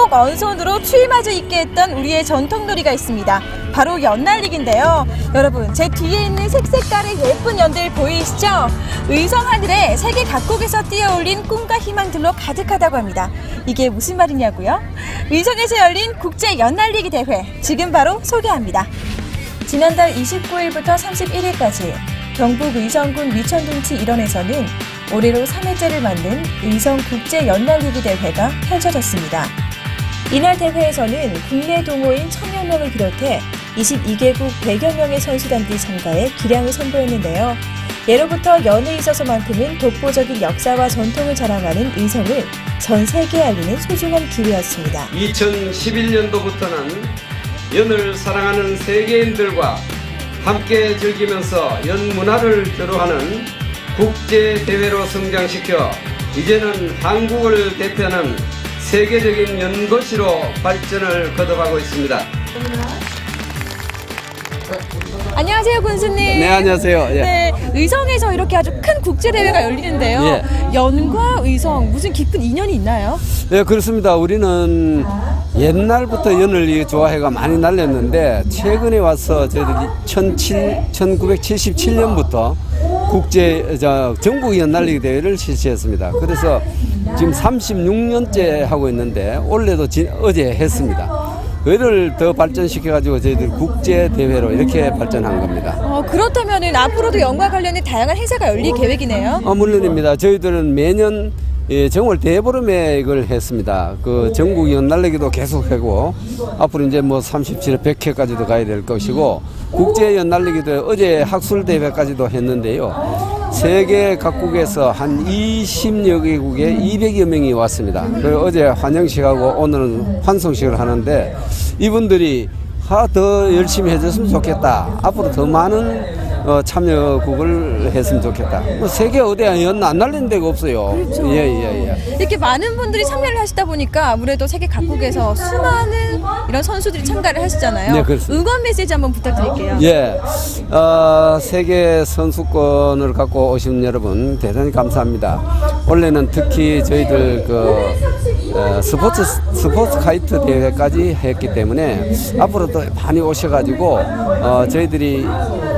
꼭 언손으로 추위마저 잊게 했던 우리의 전통놀이가 있습니다. 바로 연날리기인데요. 여러분, 제 뒤에 있는 색색깔의 예쁜 연들 보이시죠? 의성 하늘에 세계 각국에서 뛰어올린 꿈과 희망들로 가득하다고 합니다. 이게 무슨 말이냐고요? 의성에서 열린 국제 연날리기 대회, 지금 바로 소개합니다. 지난달 29일부터 31일까지 경북 의성군 미천동치 일원에서는 올해로 3회째를 맞는 의성 국제 연날리기 대회가 펼쳐졌습니다. 이날 대회에서는 국내 동호인 1000여 명을 비롯해 22개국 100여 명의 선수단들이 참가해 기량을 선보였는데요. 예로부터 연에 있어서만큼은 독보적인 역사와 전통을 자랑하는 의성을 전 세계에 알리는 소중한 기회였습니다. 2011년도부터는 연을 사랑하는 세계인들과 함께 즐기면서 연 문화를 교류하는 국제 대회로 성장시켜 이제는 한국을 대표하는 세계적인 연거시로 발전을 거듭하고 있습니다. 안녕하세요, 군수님. 네, 안녕하세요. 예. 네, 의성에서 이렇게 아주 큰 국제 대회가 열리는데요. 예. 연과 의성 무슨 깊은 인연이 있나요? 네, 그렇습니다. 우리는 옛날부터 연을 이 좋아해가 많이 날렸는데 최근에 와서 저희들이 17, 1977년부터 국제 저 전국 연날리기 대회를 실시했습니다. 그래서 지금 36년째 하고 있는데 올해도 지, 어제 했습니다. 그를 더 발전시켜 가지고 저희들 국제 대회로 이렇게 발전한 겁니다. 어, 그렇다면 앞으로도 연과 관련된 다양한 행사가 열릴 계획이네요. 어, 물론입니다. 저희들은 매년 예, 정월 대보름에 이걸 했습니다. 그 전국 연날리기도 계속 하고 앞으로 이제 뭐 37회 100회까지도 가야 될 것이고 국제 연날리기도 어제 학술 대회까지도 했는데요. 세계 각국에서 한 20여 개국에 200여 명이 왔습니다. 그리고 어제 환영식하고 오늘은 환송식을 하는데 이분들이 아, 더 열심히 해줬으면 좋겠다. 앞으로 더 많은 어, 참여국을 했으면 좋겠다. 뭐 세계 어디에 연안 날리는 데가 없어요. 예, 예, 예. 이렇게 많은 분들이 참여를 하시다 보니까 아무래도 세계 각국에서 수많은 이런 선수들이 참가를 하시잖아요. 네, 그렇습니다. 응원 메시지 한번 부탁드릴게요. 예. 어, 세계 선수권을 갖고 오신 여러분 대단히 감사합니다. 원래는 특히 저희들 그 어, 스포츠 스포츠 카이트 대회까지 했기 때문에 앞으로도 많이 오셔가지고 어, 저희들이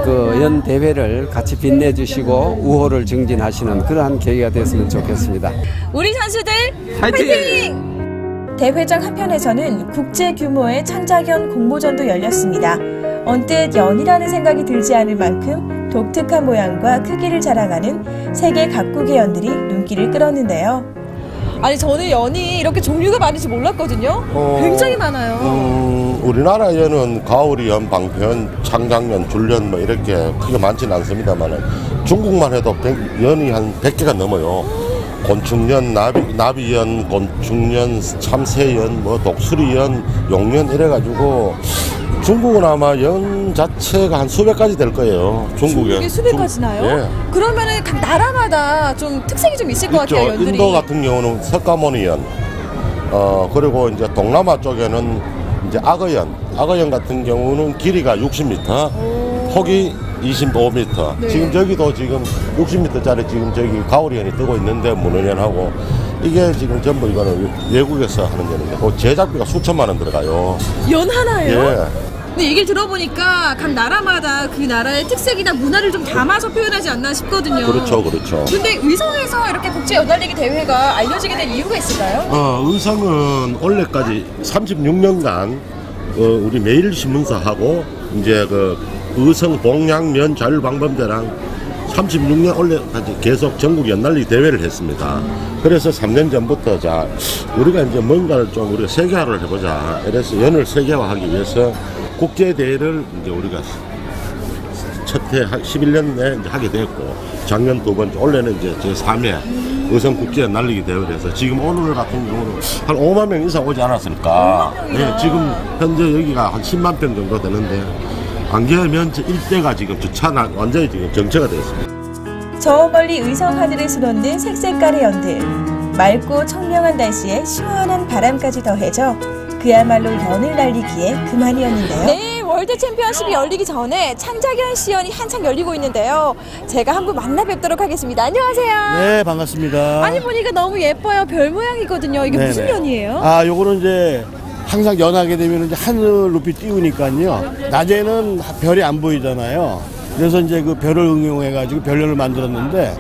그 연 대회를 같이 빛내주시고 우호를 증진하시는 그러한 계기가 됐으면 좋겠습니다. 우리 선수들 화이팅! 화이팅! 대회장 한편에서는 국제 규모의 창작연 공모전도 열렸습니다. 언뜻 연이라는 생각이 들지 않을 만큼 독특한 모양과 크기를 자랑하는 세계 각국의 연들이 눈길을 끌었는데요. 아니 저는 연이 이렇게 종류가 많은지 몰랐거든요. 어, 굉장히 많아요. 음, 우리나라에는 가오리연, 방편, 창작연, 줄연 뭐 이렇게 크게 많지는 않습니다만 중국만 해도 백- 연이 한 100개가 넘어요. 곤충연, 나비, 나비연, 곤충연, 참새연, 뭐 독수리연, 용연 이래가지고 중국은 아마 연 자체가 한 수백 가지 될 거예요. 중국에. 중국에 수백 가지 나요? 예. 그러면은 각 나라마다 좀 특색이 좀 있을 것 있죠. 같아요. 연들이. 인도 같은 경우는 석가모니연, 어 그리고 이제 동남아 쪽에는 이제 악어연, 악어연 같은 경우는 길이가 60m, 폭이 25m. 네. 지금 저기도 지금 60m짜리 지금 저기 가오리연이 뜨고 있는데 문어연하고 이게 지금 전부 이거는 외국에서 하는 연인데 그 제작비가 수천만 원 들어가요. 연 하나예요? 예. 근데 얘기를 들어보니까 각 나라마다 그 나라의 특색이나 문화를 좀 담아서 표현하지 않나 싶거든요. 그렇죠, 그렇죠. 근데 의성에서 이렇게 국제 연달리기 대회가 알려지게 된 이유가 있을까요? 어, 의성은 원래까지 36년간 어, 우리 매일신문사하고 이제 그 의성 봉양면 자율방범대랑 36년 원래까지 계속 전국 연날리 대회를 했습니다. 그래서 3년 전부터 자 우리가 이제 뭔가를 좀 우리가 세계화를 해보자. 그래서 연을 세계화하기 위해서 국제 대회를 이제 우리가 첫해 11년 내에 이제 하게 됐고 작년 두 번째 올해는 이제 제 3회 의성 국제 날리기 대회를 해서 지금 오늘 같은 경우는 한 5만 명 이상 오지 않았을까. 네, 지금 현재 여기가 한 10만 평 정도 되는데 안개면 일대가 지금 주차 난 완전히 지금 정체가 되어 있습니다. 저 멀리 의성 하늘에 수놓는 색색깔의 연들. 맑고 청명한 날씨에 시원한 바람까지 더해져 그야말로 연을 날리기에 그만이었는데요. 네, 월드 챔피언십이 열리기 전에 창작연 시연이 한창 열리고 있는데요. 제가 한번 만나 뵙도록 하겠습니다. 안녕하세요. 네, 반갑습니다. 아니 보니까 너무 예뻐요. 별 모양이거든요. 이게 무슨 네네. 연이에요? 아, 요거는 이제 항상 연하게 되면 이제 하늘 높이 띄우니까요. 낮에는 별이 안 보이잖아요. 그래서 이제 그 별을 응용해가지고 별연을 만들었는데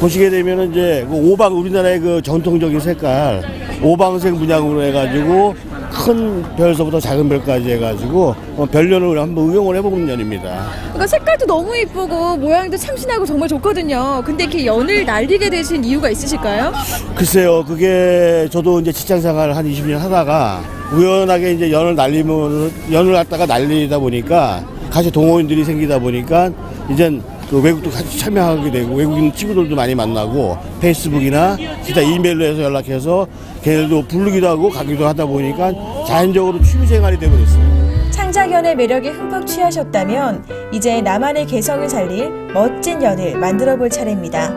보시게 되면 이제 그 오방 우리나라의 그 전통적인 색깔 오방색 문양으로 해가지고 큰 별서부터 작은 별까지 해가지고 어, 별연을 한번 응용을 해본 연입니다. 그러니까 색깔도 너무 예쁘고 모양도 참신하고 정말 좋거든요. 근데 이렇게 연을 날리게 되신 이유가 있으실까요? 글쎄요, 그게 저도 이제 직장 생활을 한 20년 하다가 우연하게 이제 연을 날리면 연을 갖다가 날리다 보니까 같이 동호인들이 생기다 보니까 이젠 그 외국도 같이 참여하게 되고 외국인 친구들도 많이 만나고 페이스북이나 기타 이메일로 해서 연락해서 걔네들도 부르기도 하고 가기도 하다 보니까 자연적으로 취미 생활이 되버렸어요. 창작연의 매력에 흠뻑 취하셨다면 이제 나만의 개성을 살릴 멋진 연을 만들어 볼 차례입니다.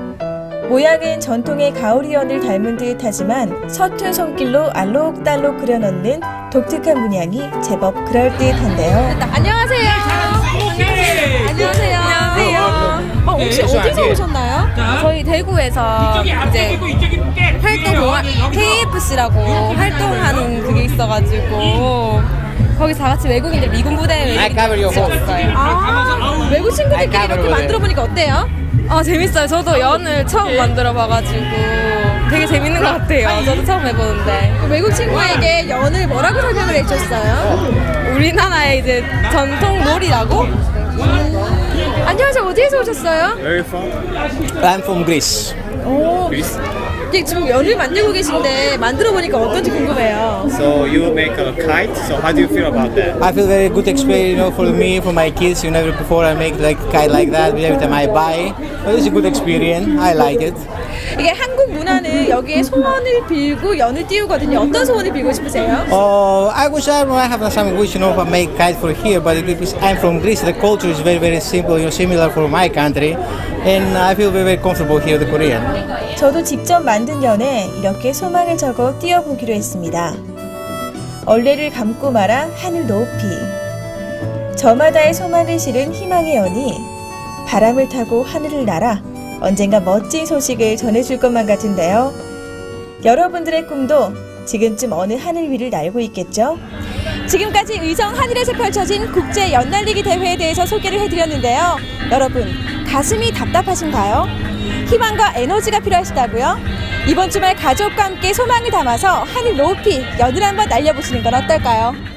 모양은 전통의 가오리연을 닮은 듯 하지만 서툰 손길로 알록달록 그려넣는 독특한 문양이 제법 그럴듯한데요. 안녕하세요. 안녕하세요. 안녕하세요. 어, 혹시 어디서 오셨나요? 저희 대구에서 이제 활동 동아 KFC라고 활동하는 그게 있어가지고 거기서 다 같이 외국인들 미군 부대 외국인들 있어요. 아, 외국 친구들끼리 이렇게 만들어 보니까 어때요? 아 재밌어요. 저도 연을 처음 만들어 봐가지고 되게 재밌는 것 같아요. 저도 처음 해보는데. 외국 친구에게 연을 뭐라고 설명을 해주셨어요? 우리나라의 이제 전통 놀이라고 안녕하세요. 어디에서 오셨어요? Where are you from? I'm from Greece. 오, 이게 지금 연을 만들고 계신데 만들어 보니까 어떤지 궁금해요. So you make a kite. So how do you feel about that? I feel very good experience, you know, for me, for my kids. You never before I make like kite like that. Every time I buy, well, it's a good experience. I like it. 이게 한국 문화는 여기에 소원을 빌고 연을 띄우거든요. 어떤 소원을 빌고 싶으세요? Oh, I wish I, I have some wish, you know, if I make kite for here. But if it's, I'm from Greece, the culture is very, very simple, you know, similar for my country, And I feel very, very comfortable here, the Korean. 저도 직접 만든 연에 이렇게 소망을 적어 띄워보기로 했습니다. 얼레를 감고 말아 하늘 높이. 저마다의 소망을 실은 희망의 연이 바람을 타고 하늘을 날아 언젠가 멋진 소식을 전해줄 것만 같은데요. 여러분들의 꿈도 지금쯤 어느 하늘 위를 날고 있겠죠? 지금까지 의성 하늘에서 펼쳐진 국제 연날리기 대회에 대해서 소개를 해드렸는데요. 여러분, 가슴이 답답하신가요? 희망과 에너지가 필요하시다고요? 이번 주말 가족과 함께 소망을 담아서 하늘 높이 연을 한번 날려보시는 건 어떨까요?